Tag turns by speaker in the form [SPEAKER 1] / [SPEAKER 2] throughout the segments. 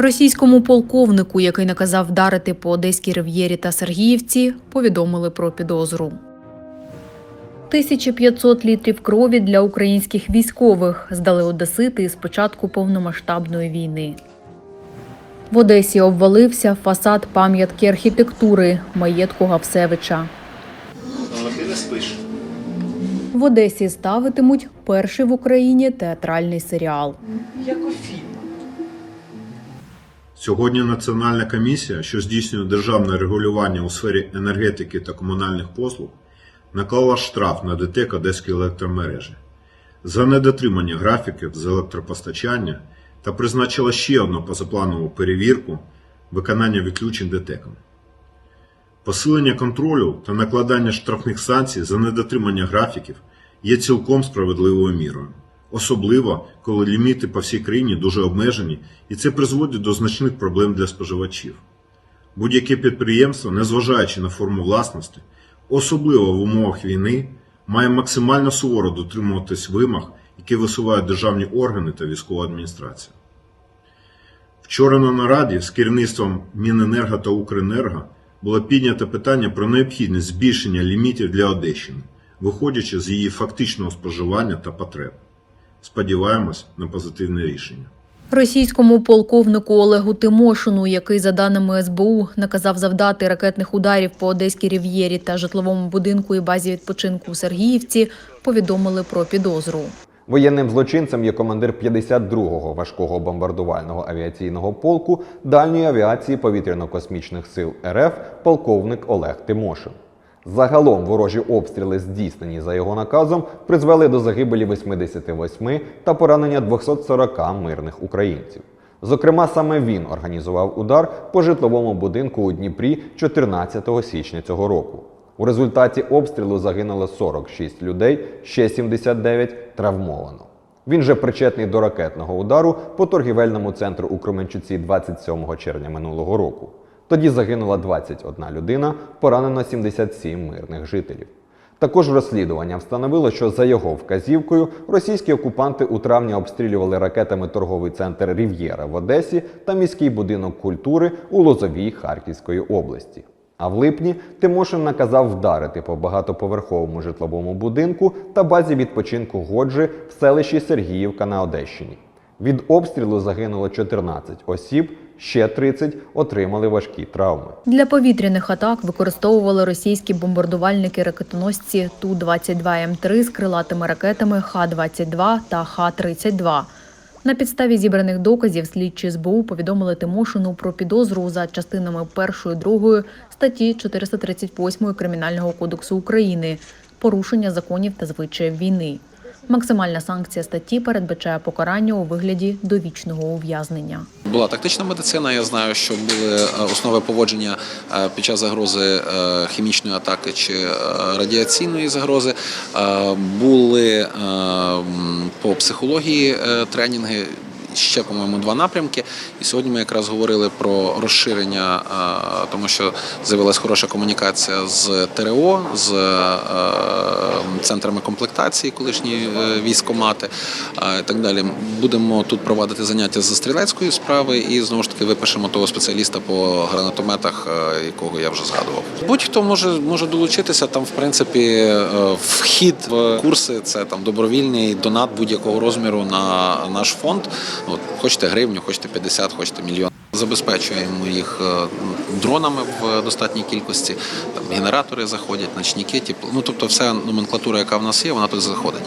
[SPEAKER 1] Російському полковнику, який наказав вдарити по Одеській рив'єрі та Сергіївці, повідомили про підозру. 1500 літрів крові для українських військових здали одесити з початку повномасштабної війни. В Одесі обвалився фасад пам'ятки архітектури маєтку Гавсевича. В Одесі ставитимуть перший в Україні театральний серіал.
[SPEAKER 2] Сьогодні Національна комісія, що здійснює державне регулювання у сфері енергетики та комунальних послуг, наклала штраф на ДТЕК Одеської електромережі за недотримання графіків з електропостачання та призначила ще одну позапланову перевірку виконання відключень ДТЕКом. Посилення контролю та накладання штрафних санкцій за недотримання графіків є цілком справедливою мірою, особливо коли ліміти по всій країні дуже обмежені, і це призводить до значних проблем для споживачів. Будь-яке підприємство, незважаючи на форму власності, особливо в умовах війни, має максимально суворо дотримуватись вимог, які висувають державні органи та військова адміністрація. Вчора на нараді з керівництвом Міненерго та Укренерго було піднято питання про необхідність збільшення лімітів для Одещини, виходячи з її фактичного споживання та потреб. Сподіваємось на позитивне рішення.
[SPEAKER 1] Російському полковнику Олегу Тимошину, який, за даними СБУ, наказав завдати ракетних ударів по Одеській рів'єрі та житловому будинку і базі відпочинку у Сергіївці, повідомили про підозру.
[SPEAKER 3] Воєнним злочинцем є командир 52-го важкого бомбардувального авіаційного полку дальньої авіації повітряно-космічних сил РФ полковник Олег Тимошин. Загалом ворожі обстріли, здійснені за його наказом, призвели до загибелі 88 та поранення 240 мирних українців. Зокрема, саме він організував удар по житловому будинку у Дніпрі 14 січня цього року. У результаті обстрілу загинуло 46 людей, ще 79 травмовано. Він же причетний до ракетного удару по торгівельному центру у Кременчуці 27 червня минулого року. Тоді загинула 21 людина, поранено 77 мирних жителів. Також розслідування встановило, що за його вказівкою російські окупанти у травні обстрілювали ракетами торговий центр Рів'єра в Одесі та міський будинок культури у Лозовій Харківської області. А в липні Тимошин наказав вдарити по багатоповерховому житловому будинку та базі відпочинку Годжі в селищі Сергіївка на Одещині. Від обстрілу загинуло 14 осіб, ще 30 отримали важкі травми.
[SPEAKER 1] Для повітряних атак використовували російські бомбардувальники-ракетоносці Ту-22М3 з крилатими ракетами Х-22 та Х-32. На підставі зібраних доказів слідчі СБУ повідомили Тимошину про підозру за частинами 1-2 статті 438 Кримінального кодексу України порушення законів та звичаїв війни. Максимальна санкція статті передбачає покарання у вигляді довічного ув'язнення.
[SPEAKER 4] Була тактична медицина. Я знаю, що були е, основи поводження е, під час загрози е, хімічної атаки чи радіаційної загрози. Були по психології тренінги. Ще, по-моєму, два напрямки. І сьогодні ми якраз говорили про розширення, тому що з'явилася хороша комунікація з ТРО, з е, центрами комплектації, колишні е, військомати і так далі. Будемо тут проводити заняття з стрілецької справи і знову ж таки випишемо того спеціаліста по гранатометах, е, якого я вже згадував. Будь-хто може може долучитися. Там, в принципі, вхід в курси це там добровільний донат будь-якого розміру на наш фонд. От хочете гривню, хочете 50, хочете мільйон. Забезпечуємо їх е, дронами в достатній кількості. Там генератори заходять, ночники, тепло. Ну тобто, вся номенклатура, яка в нас є, вона тут заходить.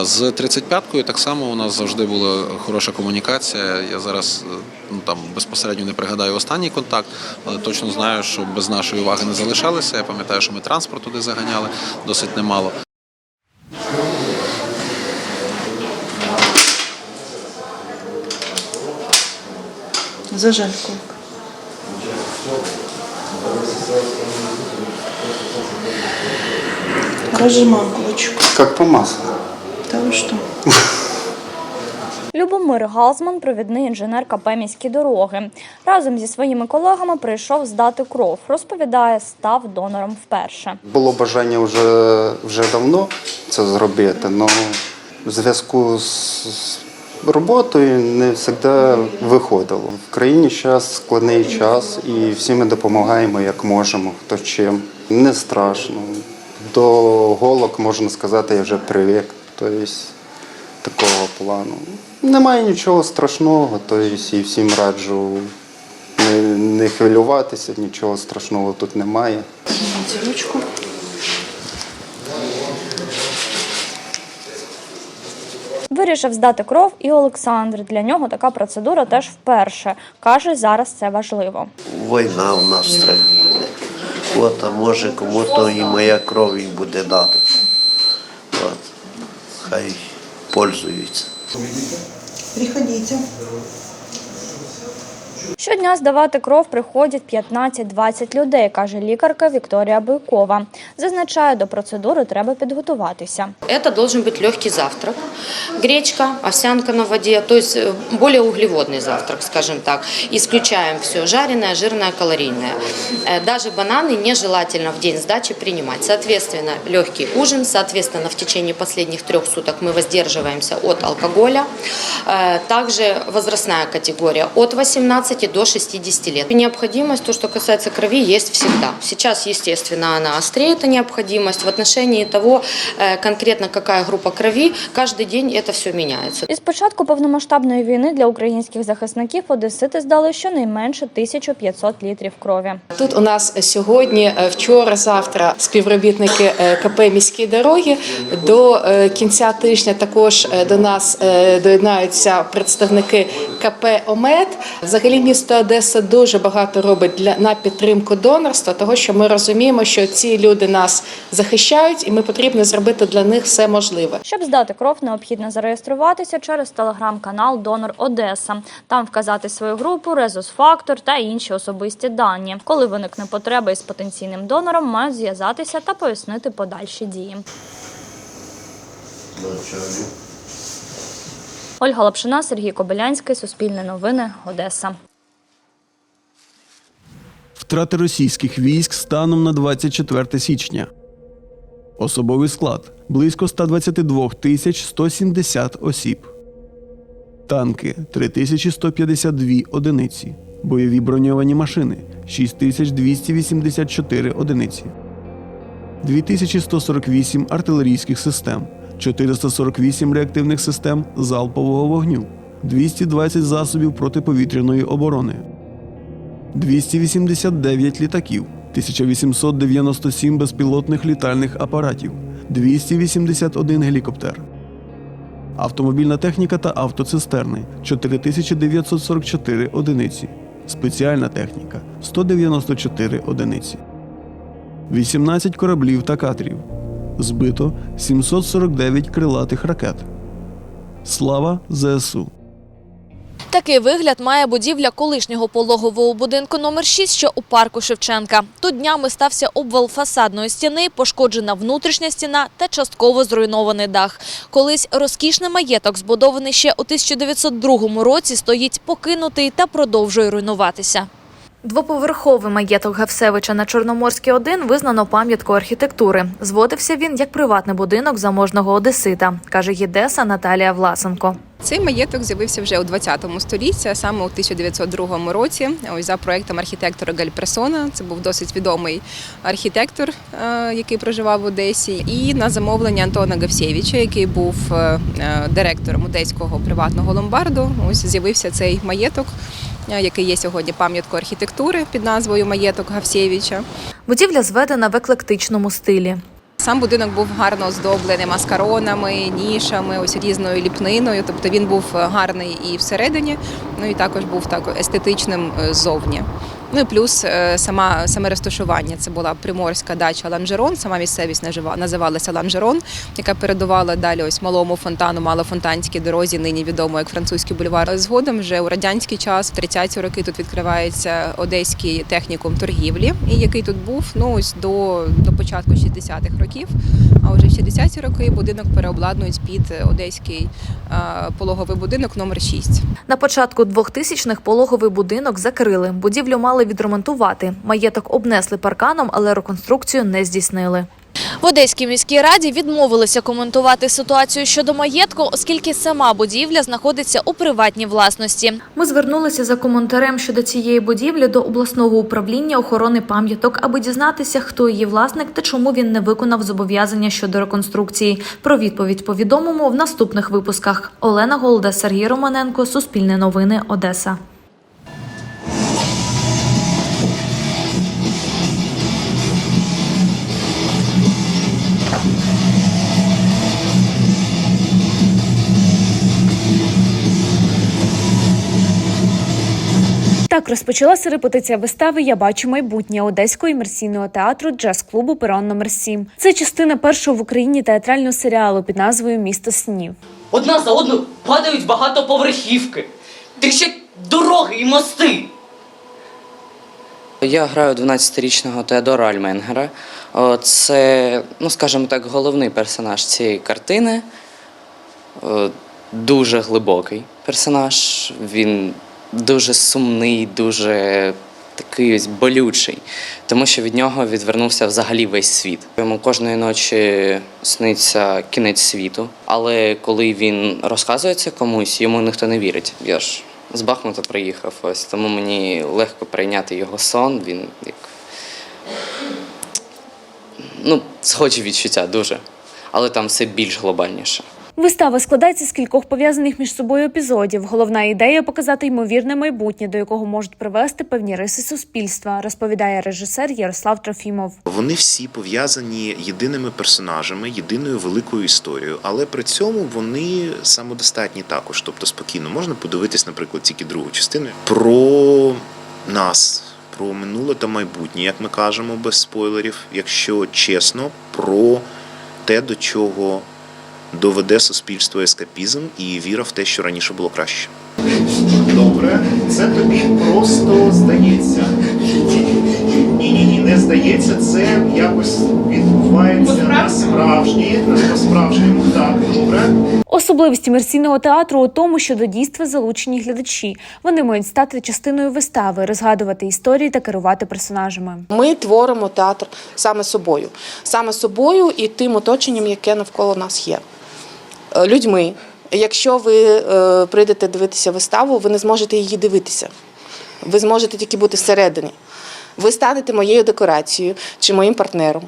[SPEAKER 4] З 35-кою так само у нас завжди була хороша комунікація. Я зараз е, ну там безпосередньо не пригадаю останній контакт, але точно знаю, що без нашої уваги не залишалися. Я пам'ятаю, що ми транспорт туди заганяли досить немало.
[SPEAKER 5] Зажарку. Разжимаем кулачок.
[SPEAKER 6] Как по маслу.
[SPEAKER 5] Да вы что?
[SPEAKER 7] Любомир Галзман, провідний інженер КП «Міські дороги. Разом зі своїми колегами прийшов здати кров. Розповідає, став донором вперше.
[SPEAKER 6] Було бажання вже, вже давно це зробити, але в зв'язку з роботою не завжди виходило. В країні зараз складний час і всі ми допомагаємо як можемо, хто чим. Не страшно. До голок, можна сказати, я вже привик. Тобто такого плану. Немає нічого страшного, тобто і всім раджу не, не хвилюватися, нічого страшного тут немає.
[SPEAKER 5] Возьмите ручку.
[SPEAKER 7] Вирішив здати кров і Олександр. Для нього така процедура теж вперше. Каже, зараз це важливо.
[SPEAKER 8] Війна в нас в країні. От, а може кому-то і моя кров і буде дати. От. Хай пользуються.
[SPEAKER 5] Приходите.
[SPEAKER 7] Щодня здавати кров приходять 15-20 людей, каже лікарка Вікторія Бойкова. Зазначає, до процедури треба підготуватися.
[SPEAKER 9] Это должен быть легкий завтрак. Гречка, овсянка на воде, то есть э, более углеводный завтрак, скажем так. Исключаем все жареное, жирное, калорийное. Э, Даже бананы нежелательно в день сдачи принимать. Соответственно, легкий ужин, соответственно, в течение последних трех суток мы воздерживаемся от алкоголя. Э, Также возрастная категория от 18 до 60 лет. Необходимость, то, что касается крови, есть всегда. Сейчас, естественно, она острее, эта необходимость. В отношении того, э, конкретно какая группа крови, каждый день это все меняется.
[SPEAKER 7] Із початку повномасштабної війни для українських захисників одесити здали щонайменше 1500 літрів крові.
[SPEAKER 10] Тут у нас сьогодні, е, вчора, завтра співробітники е, КП міські дороги. До е, кінця тижня також е, до нас е, доєднаються представники КП ОМЕД. Взагалі місто Одеса дуже багато робить для на підтримку донорства, того що ми розуміємо, що ці люди нас захищають, і ми потрібно зробити для них все можливе.
[SPEAKER 7] Щоб здати кров, необхідно зареєструватися через телеграм-канал Донор Одеса. Там вказати свою групу, резус-фактор та інші особисті дані. Коли виникне потреба із потенційним донором, мають зв'язатися та пояснити подальші дії. Ольга Лапшина, Сергій Кобилянський, Суспільне новини, Одеса.
[SPEAKER 11] Втрати російських військ станом на 24 січня. Особовий склад близько 122 тисяч 170 осіб. Танки 3152 одиниці. Бойові броньовані машини 6284 одиниці. 2148 артилерійських систем, 448 реактивних систем залпового вогню, 220 засобів протиповітряної оборони, 289 літаків, 1897 безпілотних літальних апаратів, 281 гелікоптер. Автомобільна техніка та автоцистерни 4944 одиниці. Спеціальна техніка 194 одиниці. 18 кораблів та катерів. Збито 749 крилатих ракет. Слава ЗСУ!
[SPEAKER 12] Такий вигляд має будівля колишнього пологового будинку номер 6, що у парку Шевченка. Тут днями стався обвал фасадної стіни, пошкоджена внутрішня стіна та частково зруйнований дах. Колись розкішний маєток, збудований ще у 1902 році, стоїть покинутий та продовжує руйнуватися. Двоповерховий маєток Гевсевича на Чорноморській 1 визнано пам'яткою архітектури. Зводився він як приватний будинок заможного одесита, каже гідеса Наталія Власенко.
[SPEAKER 13] Цей маєток з'явився вже у 20 столітті, саме у 1902 році. Ось за проектом архітектора Гальпресона. Це був досить відомий архітектор, е, який проживав в Одесі. І на замовлення Антона Гавсєвича, який був е, е, директором одеського приватного ломбарду. Ось з'явився цей маєток, який є сьогодні пам'яткою архітектури під назвою Маєток Гавсєвича.
[SPEAKER 12] Будівля зведена в еклектичному стилі.
[SPEAKER 13] Сам будинок був гарно оздоблений маскаронами, нішами, ось різною ліпниною. Тобто він був гарний і всередині, ну і також був так естетичним е, ззовні. Ну і плюс е, сама саме розташування. Це була приморська дача Ланжерон. Сама місцевість називалася Ланжерон, яка передувала далі ось малому фонтану, малофонтанській дорозі, нині відомо як французький бульвар. Згодом вже у радянський час, в 30-ті роки, тут відкривається одеський технікум торгівлі, і який тут був ну ось до, до початку 60-х років. А вже в 60-ті роки будинок переобладнують під одеський е, пологовий будинок номер 6.
[SPEAKER 12] На початку 2000-х пологовий будинок закрили. Будівлю мали відремонтувати. Маєток обнесли парканом, але реконструкцію не здійснили.
[SPEAKER 14] В Одеській міській раді відмовилися коментувати ситуацію щодо маєтку, оскільки сама будівля знаходиться у приватній власності. Ми звернулися за коментарем щодо цієї будівлі до обласного управління охорони пам'яток, аби дізнатися, хто її власник та чому він не виконав зобов'язання щодо реконструкції. Про відповідь повідомимо в наступних випусках. Олена Голда, Сергій Романенко, Суспільне новини, Одеса. Так розпочалася репетиція вистави Я бачу майбутнє одеського імерсійного театру джаз-клубу Перон номер 7 Це частина першого в Україні театрального серіалу під назвою Місто снів.
[SPEAKER 15] Одна за одною падають багатоповерхівки. Ти ще дороги і мости.
[SPEAKER 16] Я граю 12-річного Теодора Альменгера. Це, ну скажімо так, головний персонаж цієї картини. Дуже глибокий персонаж. Він дуже сумний, дуже такий ось болючий, тому що від нього відвернувся взагалі весь світ. Йому кожної ночі сниться кінець світу, але коли він розказується комусь, йому ніхто не вірить. Я ж з Бахмута приїхав, ось тому мені легко прийняти його сон. Він як ну, схожі відчуття дуже, але там все більш глобальніше.
[SPEAKER 14] Вистава складається з кількох пов'язаних між собою епізодів. Головна ідея показати ймовірне майбутнє, до якого можуть привести певні риси суспільства, розповідає режисер Ярослав Трофімов.
[SPEAKER 17] Вони всі пов'язані єдиними персонажами, єдиною великою історією, але при цьому вони самодостатні також. Тобто спокійно можна подивитись, наприклад, тільки другу частину про нас, про минуле та майбутнє, як ми кажемо, без спойлерів, якщо чесно, про те, до чого доведе суспільство ескапізм і віра в те, що раніше було краще. Добре, це тобі просто здається. Ні, ні, ні, не здається, це якось відбувається насправжні, по-справжньому. Так, добре.
[SPEAKER 14] Особливість імерсійного театру у тому, що до дійства залучені глядачі. Вони мають стати частиною вистави, розгадувати історії та керувати персонажами.
[SPEAKER 13] Ми творимо театр саме собою, саме собою і тим оточенням, яке навколо нас є. Е, Людьми. Якщо ви е, прийдете дивитися виставу, ви не зможете її дивитися. Ви зможете тільки бути всередині. Ви станете моєю декорацією чи моїм партнером,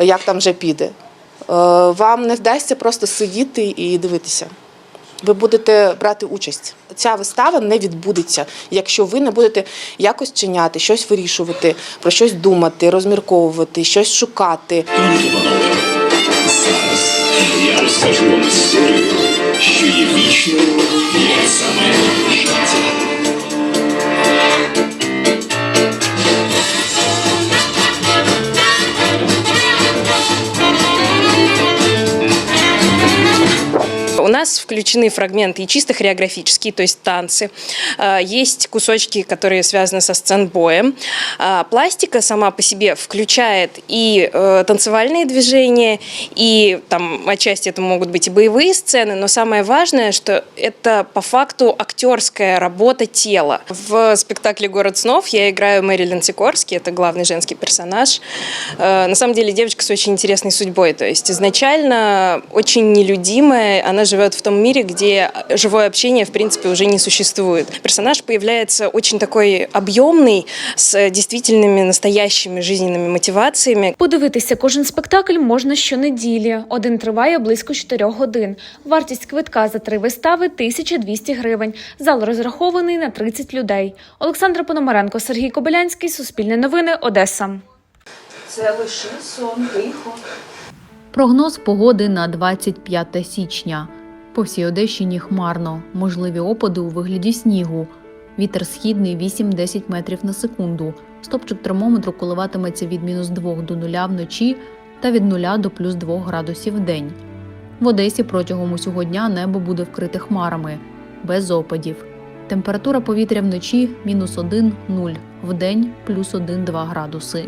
[SPEAKER 13] як там вже піде. Е, Вам не вдасться просто сидіти і дивитися. Ви будете брати участь. Ця вистава не відбудеться, якщо ви не будете якось чиняти, щось вирішувати, про щось думати, розмірковувати, щось шукати.
[SPEAKER 18] Я розкажу є
[SPEAKER 19] включены фрагменты и чисто хореографические, то есть танцы. А, Есть кусочки, которые связаны со сценбоем. А, Пластика сама по себе включает и э, танцевальные движения, и там отчасти это могут быть и боевые сцены, но самое важное, что это по факту актерская работа тела. В спектакле «Город снов» я играю Мэрилин Сикорский, это главный женский персонаж. Э, На самом деле девочка с очень интересной судьбой, то есть изначально очень нелюдимая, она живет в том мире, где живое общение, в принципе, уже не существует. Персонаж появляется очень такой объемный, с действительными настоящими жизненными мотивациями.
[SPEAKER 14] Подивитися кожен спектакль можна щонеділі. Один триває близько 4 годин. Вартість квитка за три вистави 1200 гривень. Зал розрахований на 30 людей. Олександра Пономаренко, Сергій Кобилянський, Суспільне новини, Одеса.
[SPEAKER 20] Це лише сон, тихо.
[SPEAKER 1] Прогноз погоди на 25 січня. По всій Одещині хмарно, можливі опади у вигляді снігу. Вітер східний 8-10 метрів на секунду. Стопчик термометру коливатиметься від мінус 2 до 0 вночі та від 0 до плюс 2 градусів в день. В Одесі протягом усього дня небо буде вкрите хмарами, без опадів. Температура повітря вночі мінус 1-0, вдень плюс 1-2 градуси.